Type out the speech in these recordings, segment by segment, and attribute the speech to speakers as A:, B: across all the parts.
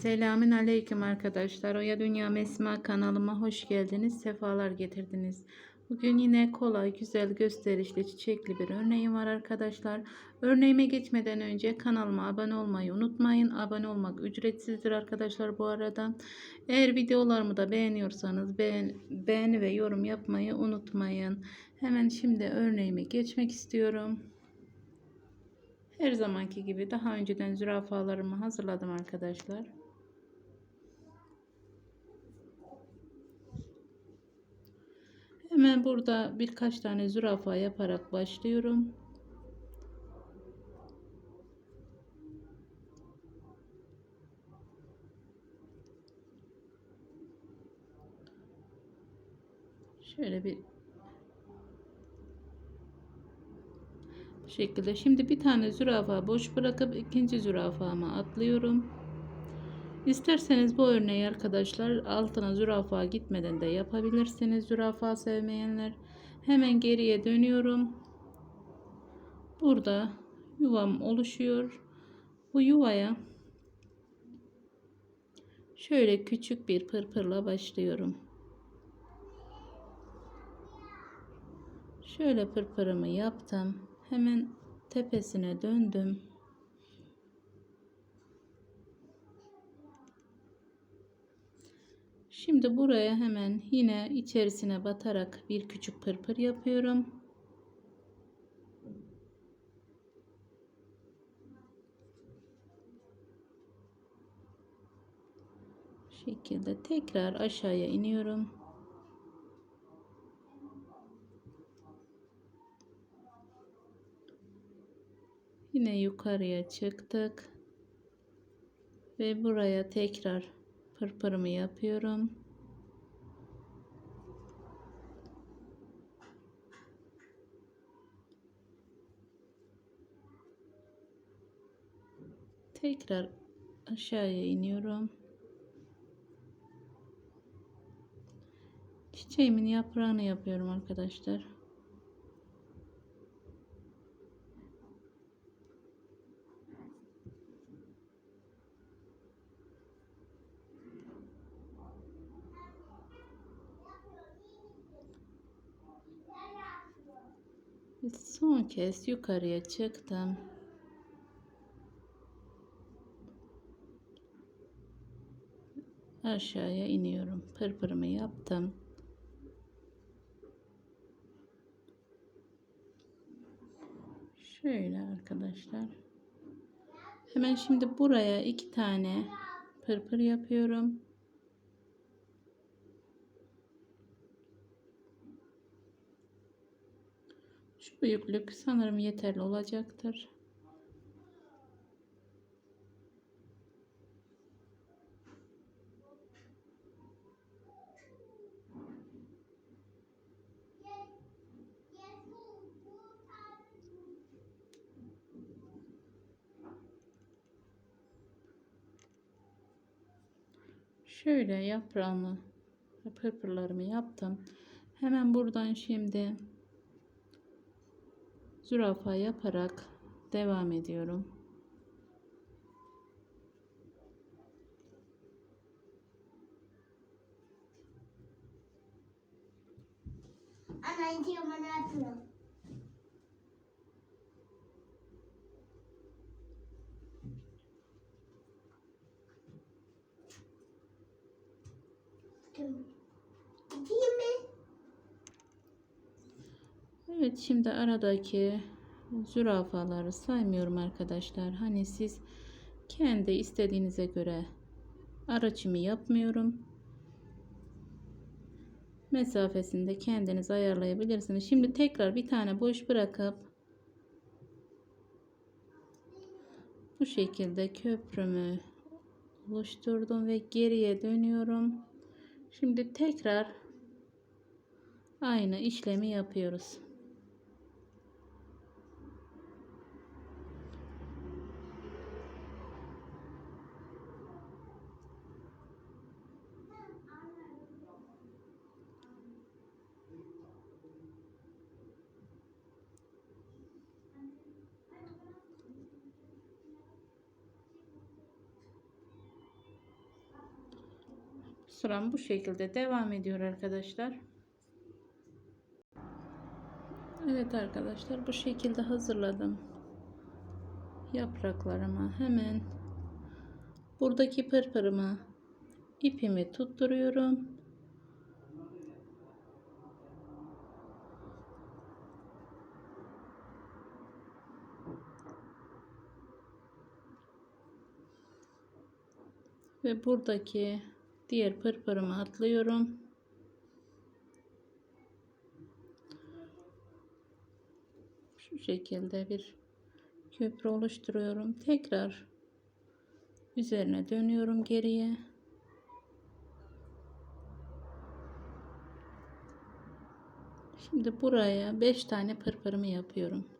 A: Selamün aleyküm arkadaşlar. Oya Dünya Mesma kanalıma hoş geldiniz. Sefalar getirdiniz. Bugün yine kolay, güzel, gösterişli, çiçekli bir örneğim var arkadaşlar. Örneğime geçmeden önce kanalıma abone olmayı unutmayın. Abone olmak ücretsizdir arkadaşlar bu arada. Eğer videolarımı da beğeniyorsanız beğen, beğeni ve yorum yapmayı unutmayın. Hemen şimdi örneğime geçmek istiyorum. Her zamanki gibi daha önceden zürafalarımı hazırladım arkadaşlar. Hemen burada birkaç tane zürafa yaparak başlıyorum. Şöyle bir şekilde. Şimdi bir tane zürafa boş bırakıp ikinci zürafama atlıyorum. İsterseniz bu örneği arkadaşlar altına zürafa gitmeden de yapabilirsiniz. Zürafa sevmeyenler. Hemen geriye dönüyorum. Burada yuvam oluşuyor. Bu yuvaya şöyle küçük bir pırpırla başlıyorum. Şöyle pırpırımı yaptım. Hemen tepesine döndüm. Şimdi buraya hemen yine içerisine batarak bir küçük pırpır yapıyorum. Şekilde tekrar aşağıya iniyorum. Yine yukarıya çıktık. Ve buraya tekrar pırpırımı yapıyorum. Tekrar aşağıya iniyorum. Çiçeğimin yaprağını yapıyorum arkadaşlar. Son kez yukarıya çıktım. Aşağıya iniyorum. Pırpırımı yaptım. Şöyle arkadaşlar. Hemen şimdi buraya iki tane pırpır yapıyorum. Şu büyüklük sanırım yeterli olacaktır. Şöyle yaprağımı pırpırlarımı yaptım. Hemen buradan şimdi zürafa yaparak devam ediyorum.
B: Ana iniyor bana atıyor.
A: Evet şimdi aradaki zürafaları saymıyorum arkadaşlar. Hani siz kendi istediğinize göre araçımı yapmıyorum. Mesafesini de kendiniz ayarlayabilirsiniz. Şimdi tekrar bir tane boş bırakıp bu şekilde köprümü oluşturdum ve geriye dönüyorum. Şimdi tekrar aynı işlemi yapıyoruz. Sıram bu şekilde devam ediyor arkadaşlar. Evet arkadaşlar bu şekilde hazırladım. Yapraklarıma hemen buradaki pırpırıma ipimi tutturuyorum. Ve buradaki diğer pırpırımı atlıyorum. Şu şekilde bir köprü oluşturuyorum. Tekrar üzerine dönüyorum geriye. Şimdi buraya 5 tane pırpırımı yapıyorum.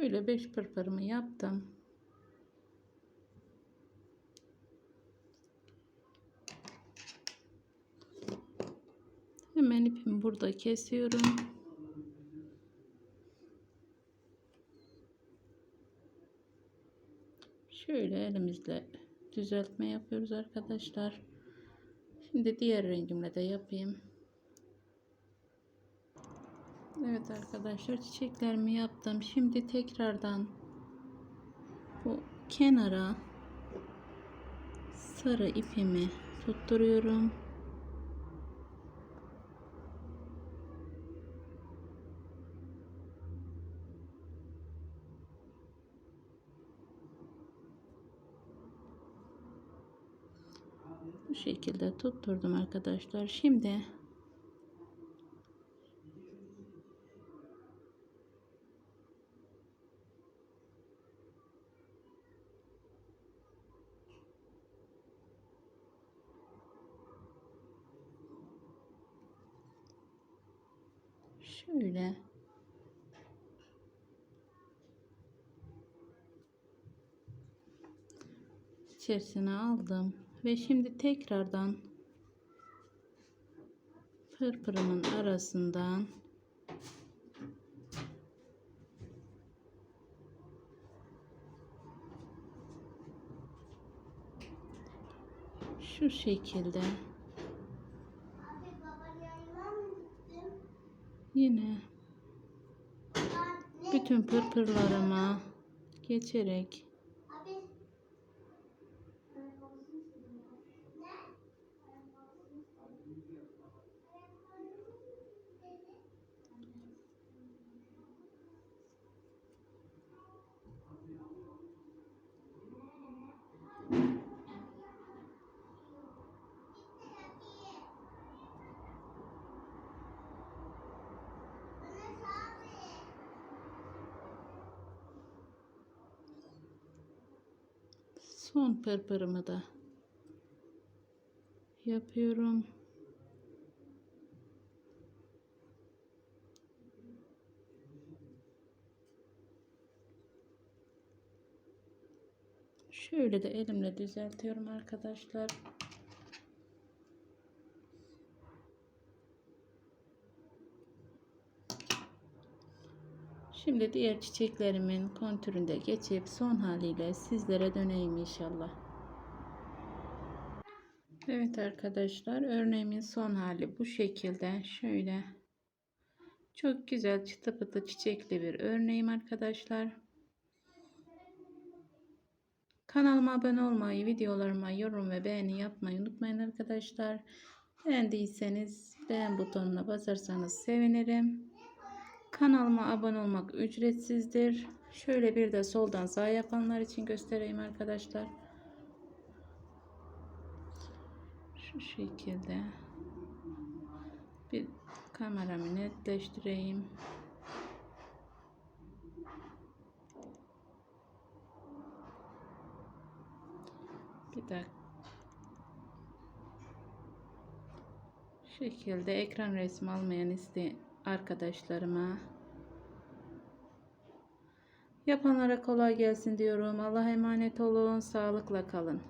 A: Şöyle 5 pırpırımı yaptım. Hemen ipimi burada kesiyorum. Şöyle elimizle düzeltme yapıyoruz arkadaşlar. Şimdi diğer rengimle de yapayım. Evet arkadaşlar çiçeklerimi yaptım. Şimdi tekrardan bu kenara sarı ipimi tutturuyorum. Bu şekilde tutturdum arkadaşlar. Şimdi şöyle. İçerisine aldım ve şimdi tekrardan pırpırımın arasından şu şekilde yine bütün pırpırlarıma geçerek son pırpırımı da yapıyorum. Şöyle de elimle düzeltiyorum arkadaşlar. Şimdi diğer çiçeklerimin kontüründe geçip son haliyle sizlere döneyim inşallah. Evet arkadaşlar örneğimin son hali bu şekilde şöyle çok güzel çıtı pıtı çiçekli bir örneğim arkadaşlar. Kanalıma abone olmayı, videolarıma yorum ve beğeni yapmayı unutmayın arkadaşlar. Beğendiyseniz beğen butonuna basarsanız sevinirim. Kanalıma abone olmak ücretsizdir. Şöyle bir de soldan sağ yapanlar için göstereyim arkadaşlar. Şu şekilde bir Kameramı netleştireyim. Bir dakika. şekilde ekran resmi almayan iste arkadaşlarıma yapanlara kolay gelsin diyorum. Allah'a emanet olun. Sağlıkla kalın.